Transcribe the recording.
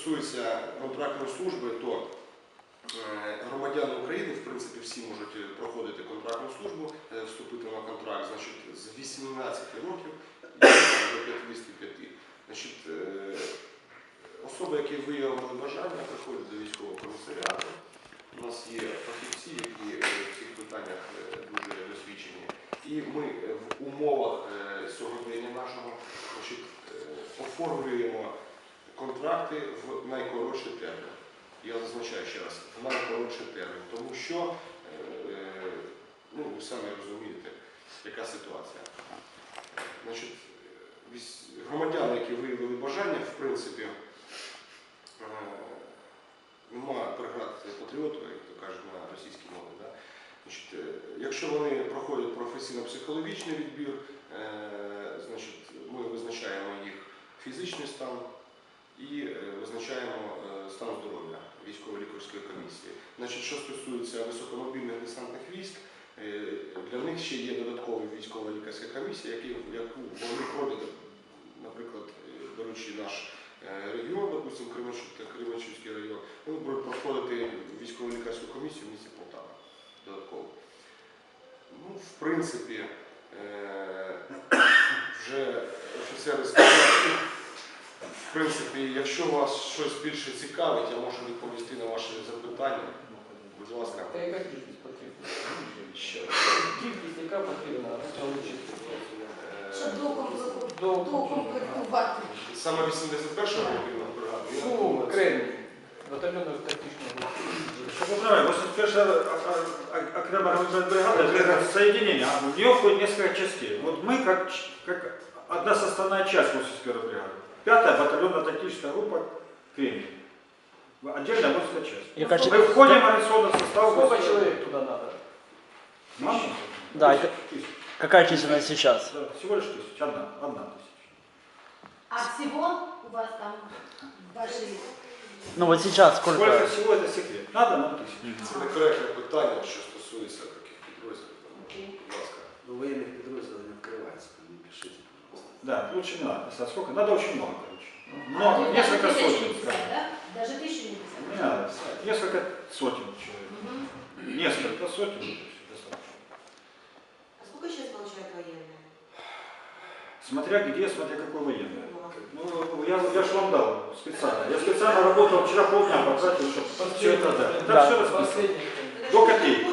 стосується контрактної служби, то е, громадяни України, в принципі, всі можуть проходити контрактну службу, е, вступити на контракт значить, з 18 років до 55. Значить, е, особи, які виявили бажання, приходять до військового комісаріату. У нас є фахівці, які в цих питаннях дуже досвідчені. І ми в умовах сьогодення нашого значить, оформлюємо контракти в найкоротший термін. Я зазначаю ще раз, в найкоротший термін, тому що, е, ну, ви самі розумієте, яка ситуація. Значить, громадяни, які виявили бажання, в принципі, е, немає преград патріоту, як то кажуть на російській мові. Да? Значить, е, якщо вони проходять професійно-психологічний відбір, значить, ми визначаємо їх фізичний стан і е, визначаємо е, стан здоров'я військово-лікарської комісії. Значить, що стосується високомобільних десантних військ, е, для них ще є додаткова військова лікарська комісія, яку вони пройдуть, наприклад, беручи наш регіон, допустимо, Кременчуцький район, вони будуть проходити військово лікарську комісію в місті Полтава додатково. Ну, в принципі, вже офіцери сказали, принципі, якщо вас щось більше цікавить, я можу відповісти на ваші запитання. Будь ласка. Та яка кількість потрібна? Ще. Кількість, яка потрібна, залучити. Е, Щоб докомплектувати. До Докомплектувати. Саме 81-га мобільна бригада. я Суми, думаю, це- кремні, батальйонної тактичної групи. Чтобы вы понимали, 81-я а, а, окремая мобильная бригада, это соединение, а в нее входит несколько частей. Вот мы как, ч- как одна составная часть 81-й бригады. Пятая батальонная тактическая группа Кремний. Отдельная воинская часть. Яка Мы входим в организационный состав. Сколько 81-й. человек туда надо? Нам? Да, Тысяч- это- тысяч. Какая численность сейчас? Да, всего лишь тысяча, одна, одна тысяча. А всего у вас там ваши Ну вот сейчас сколько? Сколько всего это секрет? Надо нам тысяча. Це некоректне питання, що стосується таких підрозділів. Тому, Будь ласка. Ну, да, лучше не надо писать. Сколько? Надо очень много, короче. А, Много, даже несколько сотен. писать, да? Даже тысячу не писать. Не надо писать. Несколько сотен человек. Мгм. Несколько сотен. достаточно. А сколько сейчас получают военные? Смотря где, смотря какой военный. Ну, я, я же вам дал специально. Я специально работал вчера полдня потратил, чтобы все это дать. Да. Так все расписано. До копейки.